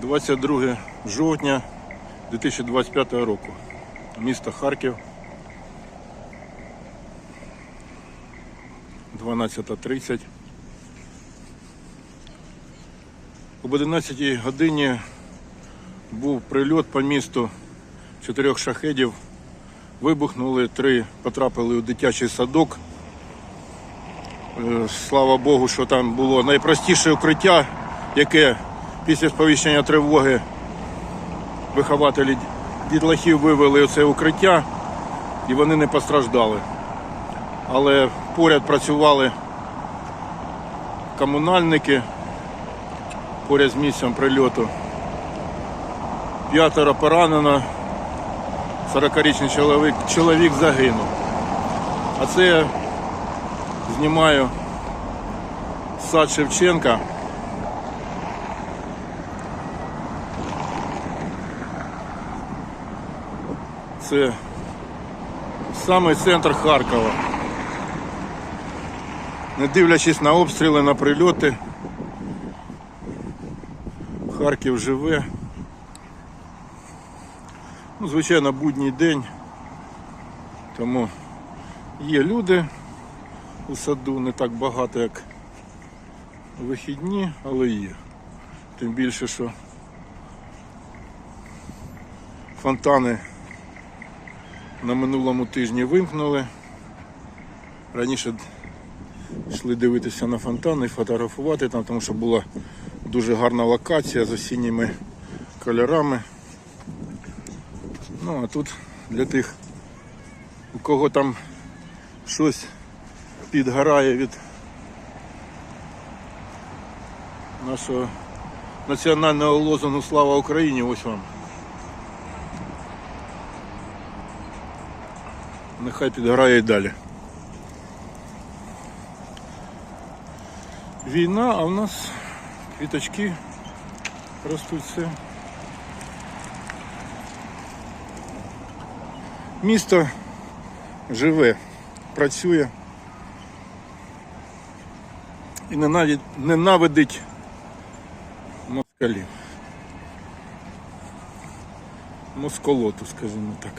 22 жовтня 2025 року. Місто Харків. 12.30. Об 11 годині був прильот по місту чотирьох шахедів. Вибухнули, три потрапили у дитячий садок. Е, Слава Богу, що там було найпростіше укриття, яке після сповіщення тривоги вихователі дітлахів вивели це укриття і вони не постраждали. Але поряд працювали комунальники поряд з місцем прильоту. П'ятеро поранено, 40-річний чоловік, чоловік загинув. А це я знімаю сад Шевченка. Це саме центр Харкова. Не дивлячись на обстріли, на прильоти, Харків живе. Ну, звичайно, будній день. Тому є люди у саду, не так багато, як вихідні, але є. Тим більше, що фонтани на минулому тижні вимкнули. Раніше йшли дивитися на фонтани, фотографувати там, тому що була дуже гарна локація з осінніми кольорами. Ну а тут для тих, у кого там щось підгорає від нашого національного лозунгу Слава Україні, ось вам. Нехай підгорає і далі. Війна, а в нас квіточки ростуть все. Місто живе, працює і ненавидить москалів. Москолоту, скажімо так.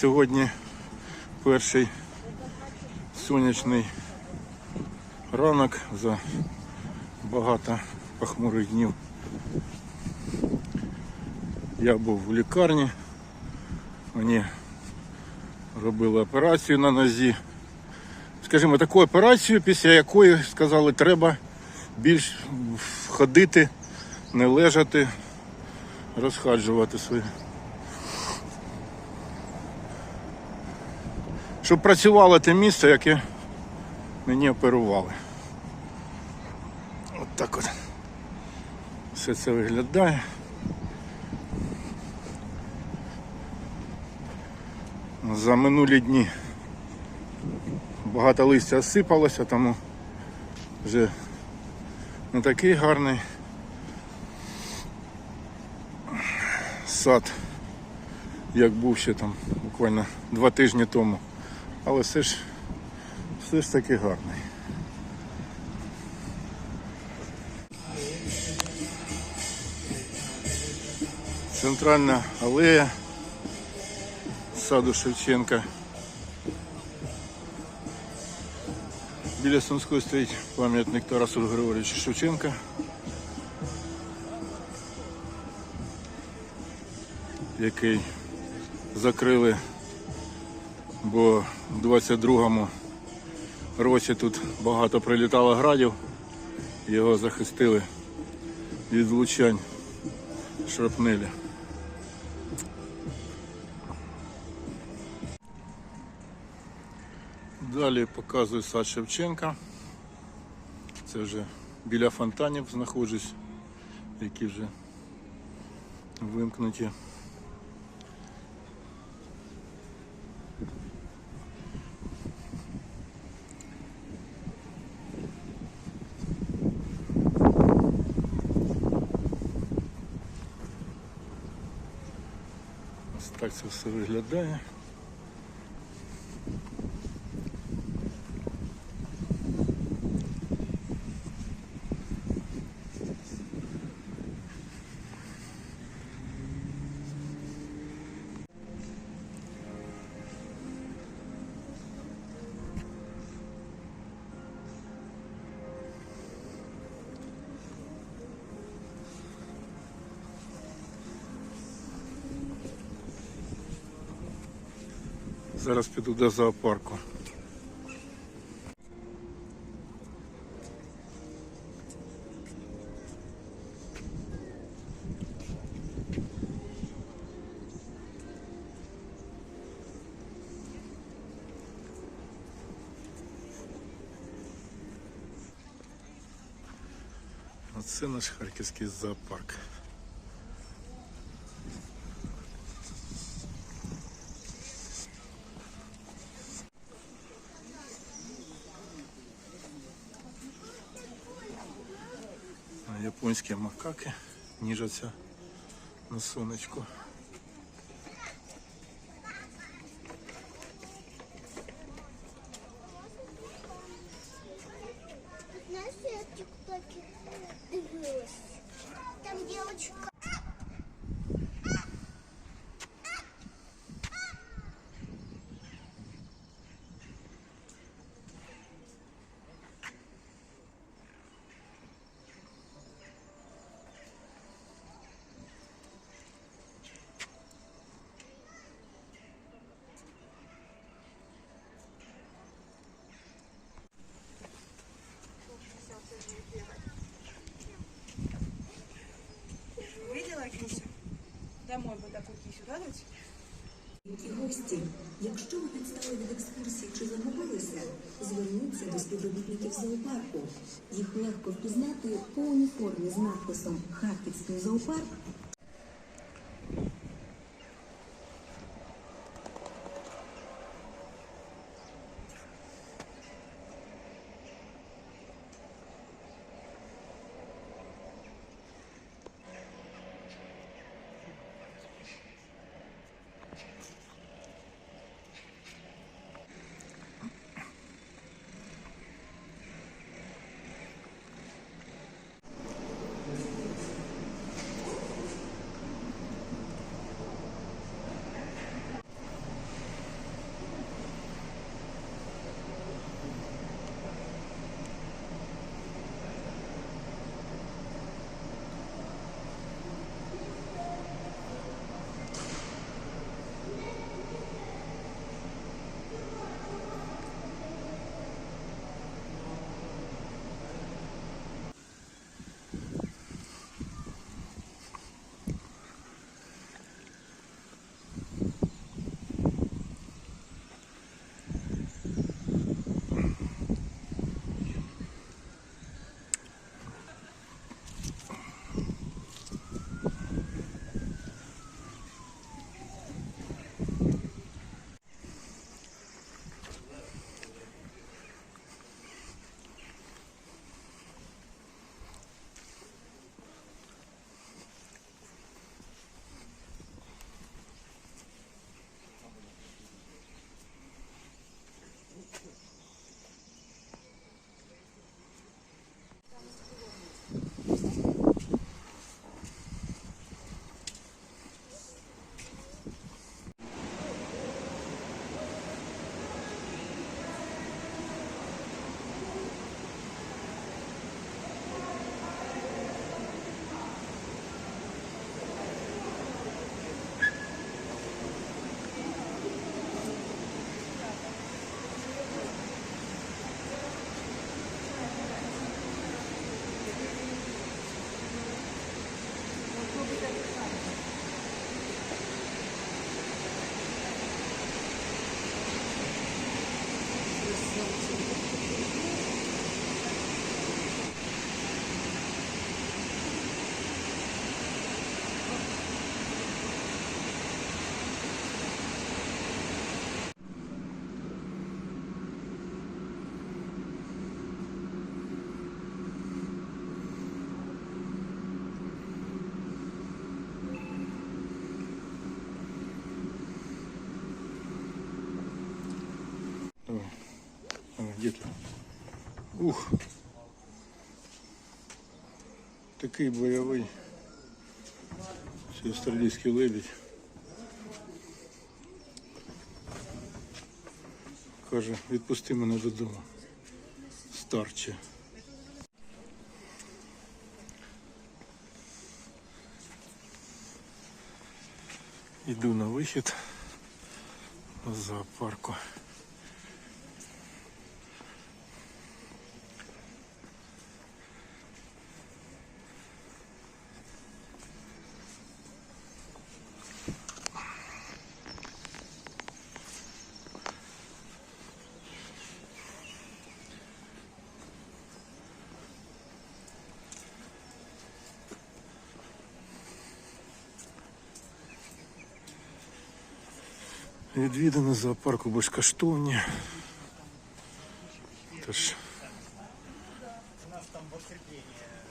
Сьогодні перший сонячний ранок за багато похмурих днів. Я був у лікарні, мені робили операцію на нозі. Скажімо, таку операцію, після якої сказали, треба більш ходити, не лежати, розхаджувати свої. Щоб працювало те місце, яке мені оперували. От так от все це виглядає. За минулі дні багато листя осипалося, тому вже не такий гарний сад, як був ще там буквально два тижні тому але все ж все ж таки гарний. Центральна алея саду Шевченка. Біля Сумської стоїть пам'ятник Тарасу Григоровичу Шевченка. Який закрили бо в 22-му році тут багато прилітало градів, його захистили від влучань шрапнелі. Далі показую сад Шевченка. Це вже біля фонтанів знаходжусь, які вже вимкнуті. Так це все виглядає. Зараз піду до зоопарку. Оце наш харківський зоопарк. А Японські макаки ніжаться на сонечку. Знаєш, я в тіктокі дивилась. Там дівчинка. Видела кисю? Домой бы такую кисю дадуть? Які гості, якщо ви відстали від екскурсії чи загубилися, зверніться до співробітників зоопарку. Їх легко впізнати по уніформі з надписом Харківський зоопарк где-то. Ух. Такий бойовий. Це австралійський лебідь. Каже, відпусти мене додому. Старче. Іду на вихід з зоопарку. Відвідини зоопарку безкоштовні. Тож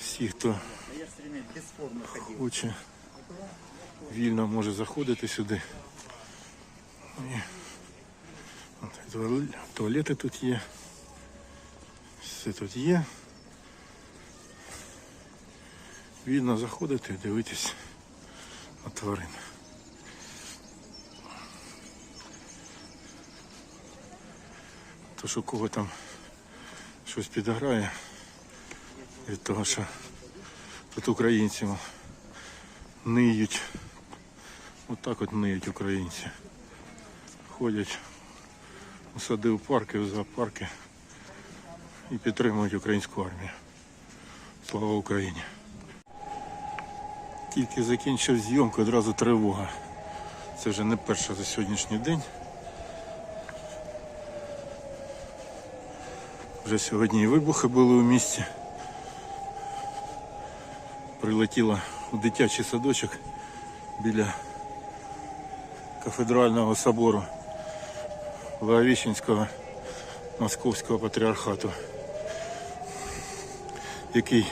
всі, хто хоче, вільно може заходити сюди. От, і туале- туалети тут є. Все тут є. Вільно заходити і дивитись на тварин. Тож у кого там щось підграє від того, що тут українці ниють. Отак от ниють українці. Ходять у сади у парки, у зоопарки і підтримують українську армію. Слава Україні! Тільки закінчив зйомку, одразу тривога. Це вже не перша за сьогоднішній день. Вже сьогодні і вибухи були у місті. Прилетіло у дитячий садочок біля кафедрального собору Благовіщенського Московського патріархату, який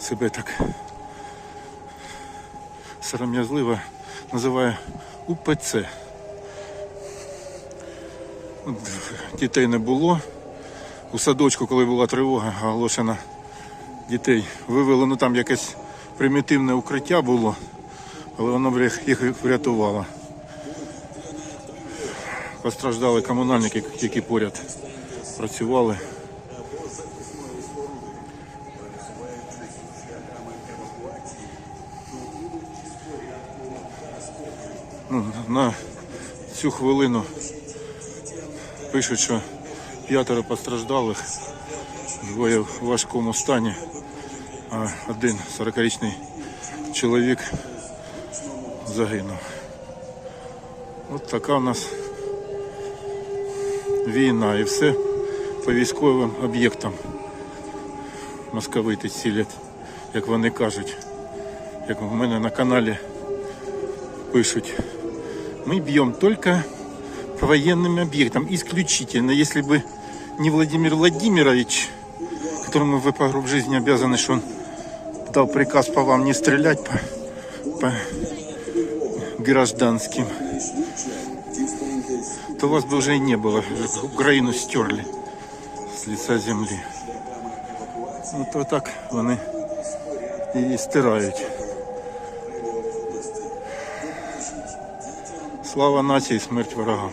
себе так сором'язливо називає УПЦ. Дітей не було. У садочку, коли була тривога оголошена, дітей вивели, ну там якесь примітивне укриття було, але воно їх врятувало. Постраждали комунальники, які поряд працювали. Ну, на цю хвилину пишуть, що п'ятеро постраждалих, двоє в важкому стані, а один 40-річний чоловік загинув. От така в нас війна і все по військовим об'єктам. Московити цілять, як вони кажуть, як у мене на каналі пишуть. Мы бьем только по военным объектам, исключительно, если бы не Владимир Владимирович, которому вы по гроб жизни обязаны, что он дал приказ по вам не стрелять по, по гражданским, то вас бы уже и не было. Украину стерли с лица земли. Ну то так вони і стирають. Слава нації, смерть ворогам.